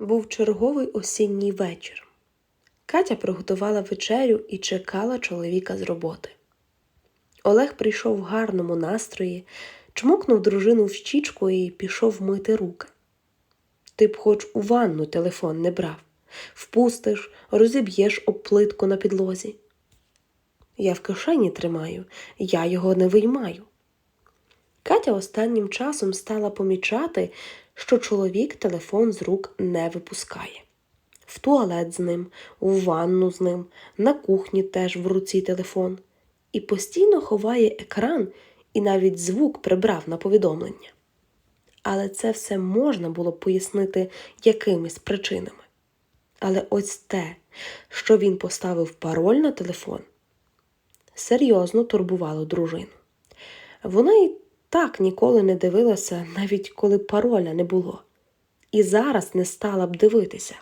Був черговий осінній вечір. Катя приготувала вечерю і чекала чоловіка з роботи. Олег прийшов в гарному настрої, чмокнув дружину в щічку і пішов мити руки. Ти б хоч у ванну телефон не брав, впустиш, розіб'єш об плитку на підлозі. Я в кишені тримаю, я його не виймаю. Катя останнім часом стала помічати, що чоловік телефон з рук не випускає. В туалет з ним, у ванну з ним, на кухні теж в руці телефон. І постійно ховає екран і навіть звук прибрав на повідомлення. Але це все можна було пояснити якимись причинами. Але ось те, що він поставив пароль на телефон, серйозно турбувало дружину. Вона й так ніколи не дивилася, навіть коли пароля не було, і зараз не стала б дивитися.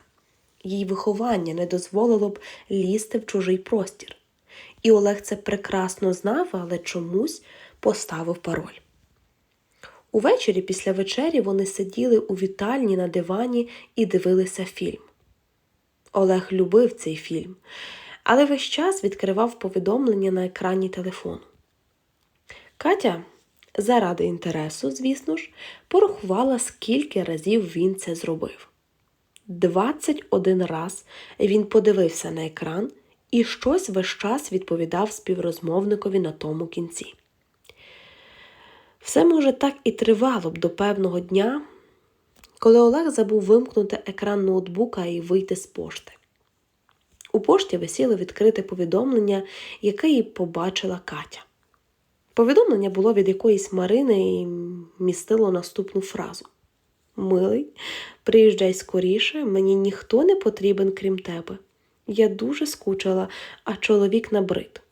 Їй виховання не дозволило б лізти в чужий простір. І Олег це прекрасно знав, але чомусь поставив пароль. Увечері після вечері вони сиділи у вітальні на дивані і дивилися фільм. Олег любив цей фільм, але весь час відкривав повідомлення на екрані телефону. Катя, заради інтересу, звісно ж, порахувала, скільки разів він це зробив. 21 раз він подивився на екран і щось весь час відповідав співрозмовникові на тому кінці. Все, може, так і тривало б до певного дня, коли Олег забув вимкнути екран ноутбука і вийти з пошти. У пошті висіло відкрите повідомлення, яке їй побачила Катя. Повідомлення було від якоїсь Марини і містило наступну фразу: Милий, приїжджай скоріше, мені ніхто не потрібен, крім тебе. Я дуже скучила, а чоловік набрид.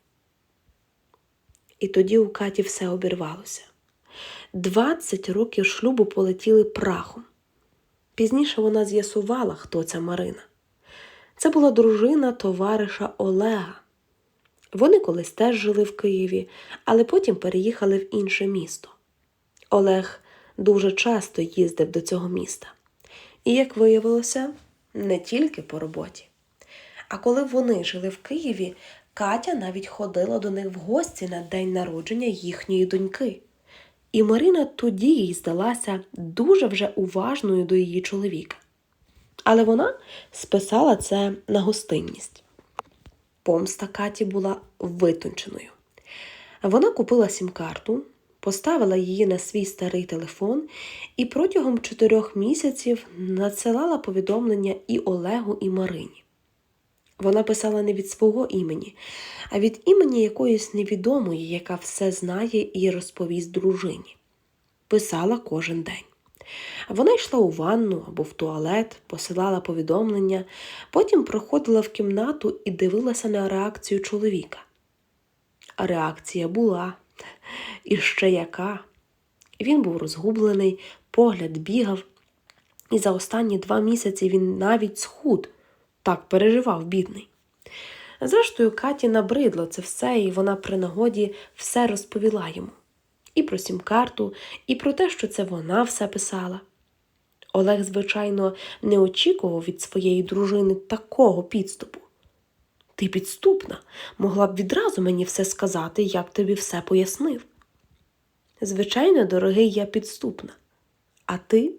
І тоді у Каті все обірвалося. Двадцять років шлюбу полетіли прахом. Пізніше вона з'ясувала, хто ця Марина. Це була дружина товариша Олега. Вони колись теж жили в Києві, але потім переїхали в інше місто. Олег дуже часто їздив до цього міста. І, як виявилося, не тільки по роботі. А коли вони жили в Києві, Катя навіть ходила до них в гості на день народження їхньої доньки. І Марина тоді їй здалася дуже вже уважною до її чоловіка. Але вона списала це на гостинність. Помста Каті була витонченою. Вона купила сім-карту, поставила її на свій старий телефон і протягом чотирьох місяців надсилала повідомлення і Олегу, і Марині. Вона писала не від свого імені, а від імені якоїсь невідомої, яка все знає і розповість дружині. Писала кожен день. Вона йшла у ванну або в туалет, посилала повідомлення, потім проходила в кімнату і дивилася на реакцію чоловіка. А реакція була і ще яка. Він був розгублений, погляд бігав, і за останні два місяці він навіть схуд, так переживав бідний. Зрештою, Каті набридло це все, і вона при нагоді все розповіла йому і про сім-карту, і про те, що це вона все писала. Олег, звичайно, не очікував від своєї дружини такого підступу. Ти підступна, могла б відразу мені все сказати, я б тобі все пояснив. Звичайно, дорогий, я підступна, а ти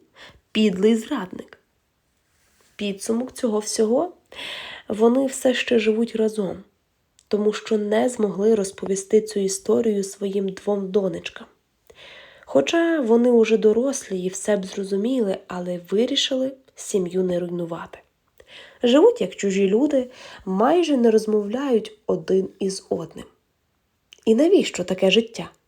підлий зрадник. Підсумок цього всього вони все ще живуть разом тому що не змогли розповісти цю історію своїм двом донечкам. Хоча вони уже дорослі і все б зрозуміли, але вирішили сім'ю не руйнувати. Живуть як чужі люди, майже не розмовляють один із одним. І навіщо таке життя?